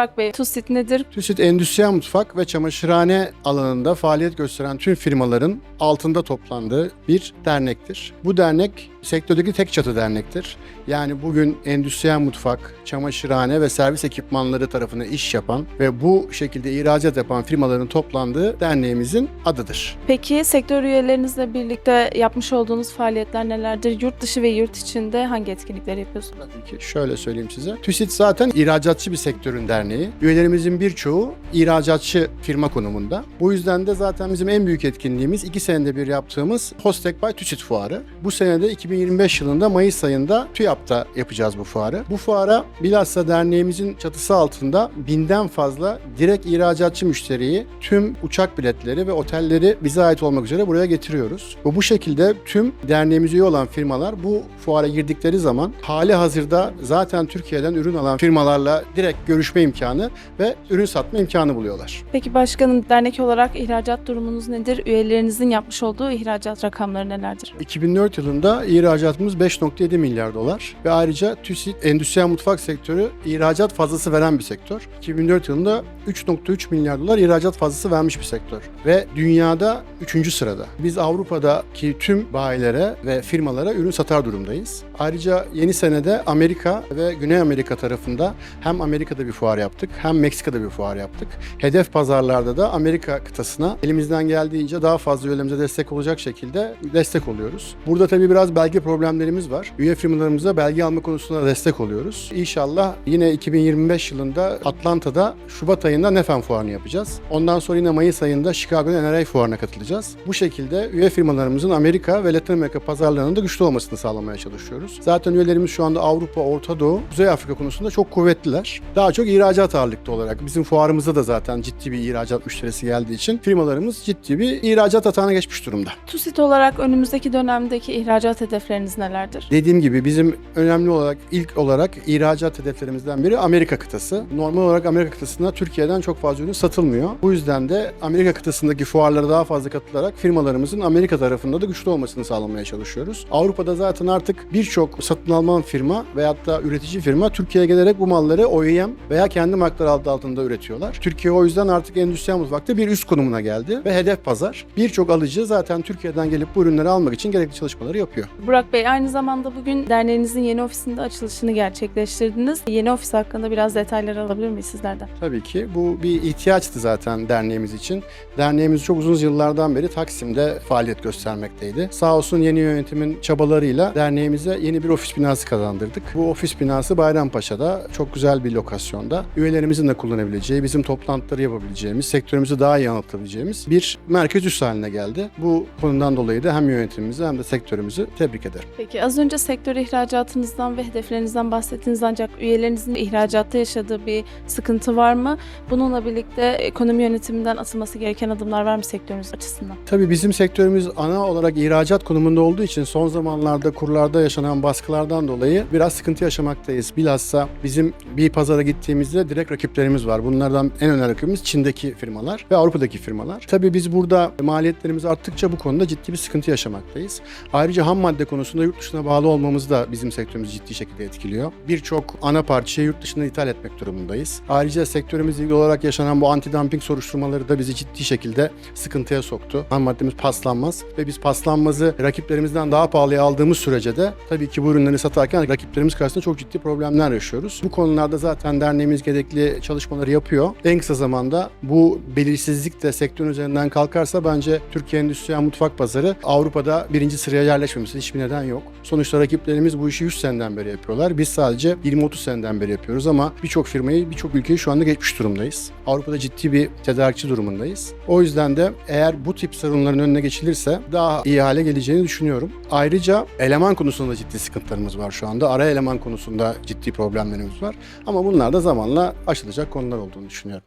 Burak Bey, TUSİT nedir? TÜSİT endüstriyel mutfak ve çamaşırhane alanında faaliyet gösteren tüm firmaların altında toplandığı bir dernektir. Bu dernek sektördeki tek çatı dernektir. Yani bugün endüstriyel mutfak, çamaşırhane ve servis ekipmanları tarafına iş yapan ve bu şekilde ihracat yapan firmaların toplandığı derneğimizin adıdır. Peki sektör üyelerinizle birlikte yapmış olduğunuz faaliyetler nelerdir? Yurt dışı ve yurt içinde hangi etkinlikleri yapıyorsunuz? Tabii ki şöyle söyleyeyim size. TÜSİT zaten ihracatçı bir sektörün derneği. Üyelerimizin birçoğu ihracatçı firma konumunda. Bu yüzden de zaten bizim en büyük etkinliğimiz iki senede bir yaptığımız Hostek by TÜSİT fuarı. Bu senede 2025 yılında Mayıs ayında TÜYAP'ta yapacağız bu fuarı. Bu fuara bilhassa derneğimizin çatısı altında binden fazla direkt ihracatçı müşteriyi tüm uçak biletleri ve otelleri bize ait olmak üzere buraya getiriyoruz. Ve bu şekilde tüm derneğimize üye olan firmalar bu fuara girdikleri zaman hali hazırda zaten Türkiye'den ürün alan firmalarla direkt görüşme imkanı ve ürün satma imkanı buluyorlar. Peki başkanım dernek olarak ihracat durumunuz nedir? Üyelerinizin yapmış olduğu ihracat rakamları nelerdir? 2004 yılında ihracatımız 5.7 milyar dolar ve ayrıca TÜSİT endüstriyel mutfak sektörü ihracat fazlası veren bir sektör. 2004 yılında 3.3 milyar dolar ihracat fazlası vermiş bir sektör ve dünyada 3. sırada. Biz Avrupa'daki tüm bayilere ve firmalara ürün satar durumdayız. Ayrıca yeni senede Amerika ve Güney Amerika tarafında hem Amerika'da bir fuar yaptık hem Meksika'da bir fuar yaptık. Hedef pazarlarda da Amerika kıtasına elimizden geldiğince daha fazla üyelerimize destek olacak şekilde destek oluyoruz. Burada tabii biraz belge problemlerimiz var. Üye firmalarımıza belge alma konusunda destek oluyoruz. İnşallah yine 2025 yılında Atlanta'da Şubat ayında NEFEN fuarını yapacağız. Ondan sonra yine Mayıs ayında Chicago NRA fuarına katılacağız. Bu şekilde üye firmalarımızın Amerika ve Latin Amerika pazarlarının da güçlü olmasını sağlamaya çalışıyoruz. Zaten üyelerimiz şu anda Avrupa, Orta Doğu, Kuzey Afrika konusunda çok kuvvetliler. Daha çok ihracat ağırlıklı olarak. Bizim fuarımızda da zaten ciddi bir ihracat müşterisi geldiği için firmalarımız ciddi bir ihracat atağına geçmiş durumda. TUSİT olarak önümüzdeki dönemdeki ihracat hedefleriniz nelerdir? Dediğim gibi bizim önemli olarak ilk olarak ihracat hedeflerimizden biri Amerika kıtası. Normal olarak Amerika kıtasında Türkiye'den çok fazla ürün satılmıyor. Bu yüzden de Amerika kıtasındaki fuarlara daha fazla katılarak firmalarımızın Amerika tarafında da güçlü olmasını sağlamaya çalışıyoruz. Avrupa'da zaten artık birçok satın alman firma veyahut da üretici firma Türkiye'ye gelerek bu malları OEM veya kendi markaları adı altında üretiyorlar. Türkiye o yüzden artık endüstriyel mutfakta bir üst konumuna geldi ve hedef pazar. Birçok alıcı zaten Türkiye'den gelip bu ürünleri almak için gerekli çalışmaları yapıyor. Burak Bey aynı zamanda bugün derneğinizin yeni ofisinde açılışını gerçekleştirdiniz. Yeni ofis hakkında biraz detaylar alabilir miyiz sizlerden? Tabii ki bu bir ihtiyaçtı zaten derneğimiz için. Derneğimiz çok uzun yıllardan beri Taksim'de faaliyet göstermekteydi. Sağ olsun yeni yönetimin çabalarıyla derneğimize yeni bir ofis binası kazandırdık. Bu ofis binası Bayrampaşa'da çok güzel bir lokasyonda. Üyelerimizin de kullanabileceği, bizim toplantıları yapabileceğimiz, sektörümüzü daha iyi anlatabileceğimiz bir merkez üssü haline geldi. Bu konudan dolayı da hem yönetimimizi hem de sektörümüzü tebrik ederim. Peki az önce sektör ihracatınızdan ve hedeflerinizden bahsettiniz ancak üyelerinizin ihracatta yaşadığı bir sıkıntı var mı? Bununla birlikte ekonomi yönetiminden atılması gereken adımlar var mı sektörünüz açısından? Tabii bizim sektörümüz ana olarak ihracat konumunda olduğu için son zamanlarda kurlarda yaşanan baskılardan dolayı biraz sıkıntı yaşamaktayız. Bilhassa bizim bir pazara gittiğimizde direkt rakiplerimiz var. Bunlardan en önemli rakibimiz Çin'deki firmalar ve Avrupa'daki firmalar. Tabii biz burada maliyetlerimiz arttıkça bu konuda ciddi bir sıkıntı yaşamaktayız. Ayrıca ham madde konusunda yurt dışına bağlı olmamız da bizim sektörümüzü ciddi şekilde etkiliyor. Birçok ana parçayı yurt dışına ithal etmek durumundayız. Ayrıca sektörümüzle ilgili olarak yaşanan bu anti-dumping soruşturmaları da bizi ciddi şekilde sıkıntıya soktu. Ham maddemiz paslanmaz ve biz paslanmazı rakiplerimizden daha pahalıya aldığımız sürece de tabii ki bu ürünleri satarken rakiplerimiz karşısında çok ciddi problemler yaşıyoruz. Bu konularda zaten derneğimiz gerekli çalışmaları yapıyor. En kısa zamanda bu belirsizlik de sektörün üzerinden kalkarsa bence Türkiye Endüstriyel Mutfak Pazarı Avrupa'da birinci sıraya yerleşmemesi hiçbir neden yok. Sonuçta rakiplerimiz bu işi 100 seneden beri yapıyorlar. Biz sadece 20-30 seneden beri yapıyoruz ama birçok firmayı, birçok ülkeyi şu anda geçmiş durumdayız. Avrupa'da ciddi bir tedarikçi durumundayız. O yüzden de eğer bu tip sorunların önüne geçilirse daha iyi hale geleceğini düşünüyorum. Ayrıca eleman konusunda ciddi sıkıntılarımız var şu anda. Ara eleman konusunda ciddi problemlerimiz var. Ama bunlar da zamanla sonra aşılacak konular olduğunu düşünüyorum.